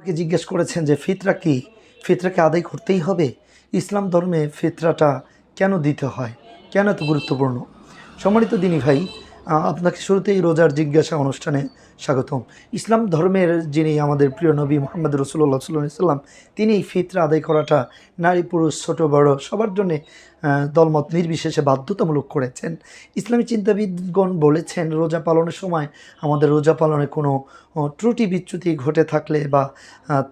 আমাকে জিজ্ঞেস করেছেন যে, ফিতরা কি? ফিতরাকে আদায় করতেই হবে? ইসলাম ধর্মে ফিতরাটা কেন দিতে হয়? কেন এত গুরুত্বপূর্ণ? সম্মানিত দিনী ভাই আপনাকে শুরুতেই রোজার জিজ্ঞাসা অনুষ্ঠানে স্বাগতম। ইসলাম ধর্মের যিনি আমাদের প্রিয় নবী মোহাম্মদ রসুল্লাহ সাল্লাম তিনি ফিতরা আদায় করাটা নারী, পুরুষ, ছোট, বড় সবার জন্যে দলমত নির্বিশেষে বাধ্যতামূলক করেছেন। ইসলামী চিন্তাবিদগণ বলেছেন, রোজা পালনের সময় আমাদের রোজা পালনে কোনো ত্রুটি বিচ্যুতি ঘটে থাকলে বা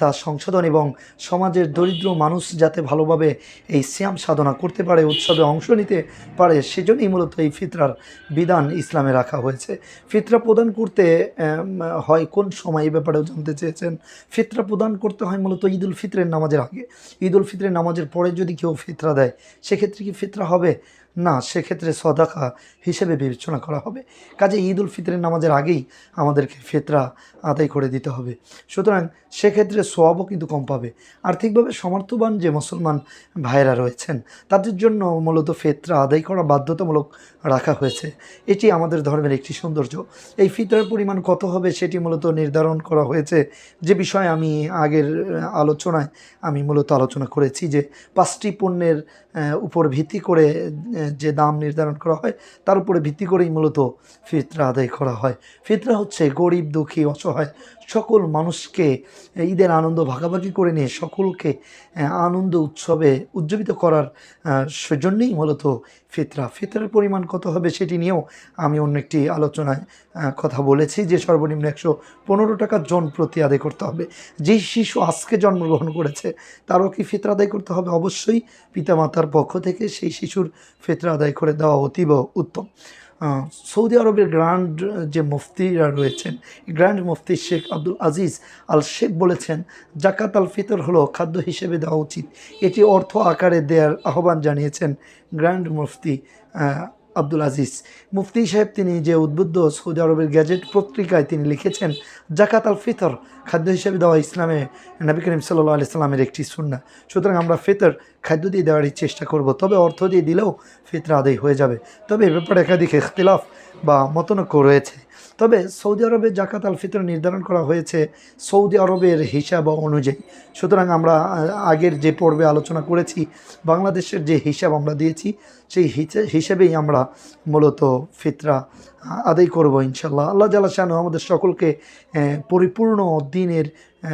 তা সংশোধন এবং সমাজের দরিদ্র মানুষ যাতে ভালোভাবে এই শ্যাম সাধনা করতে পারে, উৎসবে অংশ নিতে পারে, সেজন্যই মূলত এই ফিতরার বিধান ইসলামে রাখা হয়েছে। ফিতরা প্রদান করতে হয় কোন সময়? এই ব্যাপারেও জানতে চেয়েছেন। ফিতরা প্রদান করতে হয় মূলত ঈদুল ফিতরের নামাজের আগে। ঈদুল ফিতরের নামাজের পরে যদি কেউ ফিতরা দেয়, সেক্ষেত্রে কি ফিতরা হবে? না, সেক্ষেত্রে সদাকা হিসেবে বিবেচনা করা হবে। কাজে ঈদ উল ফিতরের নামাজের আগেই আমাদেরকে ফিতরা আদায় করে দিতে হবে। সুতরাং সেক্ষেত্রে সোয়াবও কিন্তু কম পাবে। আর্থিকভাবে সমর্থবান যে মুসলমান ভাইয়েরা রয়েছেন, তাদের জন্য মূলত ফেতরা আদায় করা বাধ্যতামূলক রাখা হয়েছে। এটি আমাদের ধর্মের একটি সৌন্দর্য। এই ফিতরার পরিমাণ কত হবে সেটি মূলত নির্ধারণ করা হয়েছে। যে বিষয়ে আমি আগের আলোচনায় আমি মূলত আলোচনা করেছি যে পাঁচটি পণ্যের উপর ভিত্তি করে যে দাম নির্ধারণ করা হয়, তার উপরে ভিত্তি করেই মূলত ফিতরা আদায় করা হয়। ফিতরা হচ্ছে গরিব, দুঃখী, অসহায় সকল মানুষকে ঈদের আনন্দ ভাগাভাগি করে নিয়ে সকলকে আনন্দ উৎসবে উজ্জীবিত করার সেজন্যই মূলত ফিতরা। ফিতরার পরিমাণ কত হবে সেটি নিয়েও আমি অন্য একটি আলোচনায় কথা বলেছি যে সর্বনিম্ন একশো পনেরো টাকা জন প্রতি আদায় করতে হবে। যেই শিশু আজকে জন্মগ্রহণ করেছে, তারও কি ফিতরা আদায় করতে হবে? অবশ্যই পিতামাতার পক্ষ থেকে সেই শিশুর ফিতরা আদায় করে দেওয়া অতীব উত্তম। সৌদি আরবের গ্র্যান্ড যে মুফতিরা রয়েছেন গ্র্যান্ড মুফতি Sheikh Abdul Aziz al Sheikh বলেছেন, জাকাত আল ফিতর হলো খাদ্য হিসেবে দেওয়া উচিত। এটি অর্থ আকারে দেওয়ার আহ্বান জানিয়েছেন গ্র্যান্ড মুফতি আব্দুল আজিজ। মুফতি সাহেব তিনি যে উদ্বুদ্ধ সৌদি আরবের গ্যাজেট পত্রিকায় তিনি লিখেছেন, জাকাত আল ফিতর খাদ্য হিসেবে দেওয়া ইসলামে নবী করিম সাল্লা আলি সাল্লামের একটি সুন্না সুতরাং আমরা ফিতর, খাদ্য দিয়ে দেওয়ারই চেষ্টা করব, তবে অর্থ দিয়ে দিলেও ফিতরা আদায় হয়ে যাবে। তবে এ ব্যাপারে একাধিক ইখতিলাফ বা মতনক্য রয়েছে। তবে সৌদি আরবে জাকাত আল ফিতর নির্ধারণ করা হয়েছে সৌদি আরবের হিসাব অনুযায়ী। সুতরাং আমরা আগের যে পর্বে আলোচনা করেছি, বাংলাদেশের যে হিসাব আমরা দিয়েছি, সেই হিসে- হিসেবেই আমরা মূলত ফিতরা আদায় করব ইনশাল্লাহ আল্লাহ জাল্লা শানু আমাদের সকলকে পরিপূর্ণ দিনের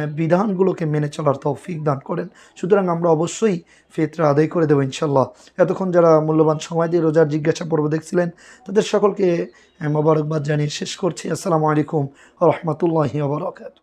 বিধানগুলোকে মেনে চলার তৌফিক দান করেন। সুতরাং আমরা অবশ্যই ফিতরা আদায় করে দেবো ইনশাল্লাহ এতক্ষণ যারা মূল্যবান সময় দিয়ে রোজার জিজ্ঞাসা পর্ব দেখছিলেন, তাদের সকলকে মোবারকবাদ জানিয়ে শেষ করছি আসসালামু আলাইকুম রহমতুল্লাহি ওবরাকাত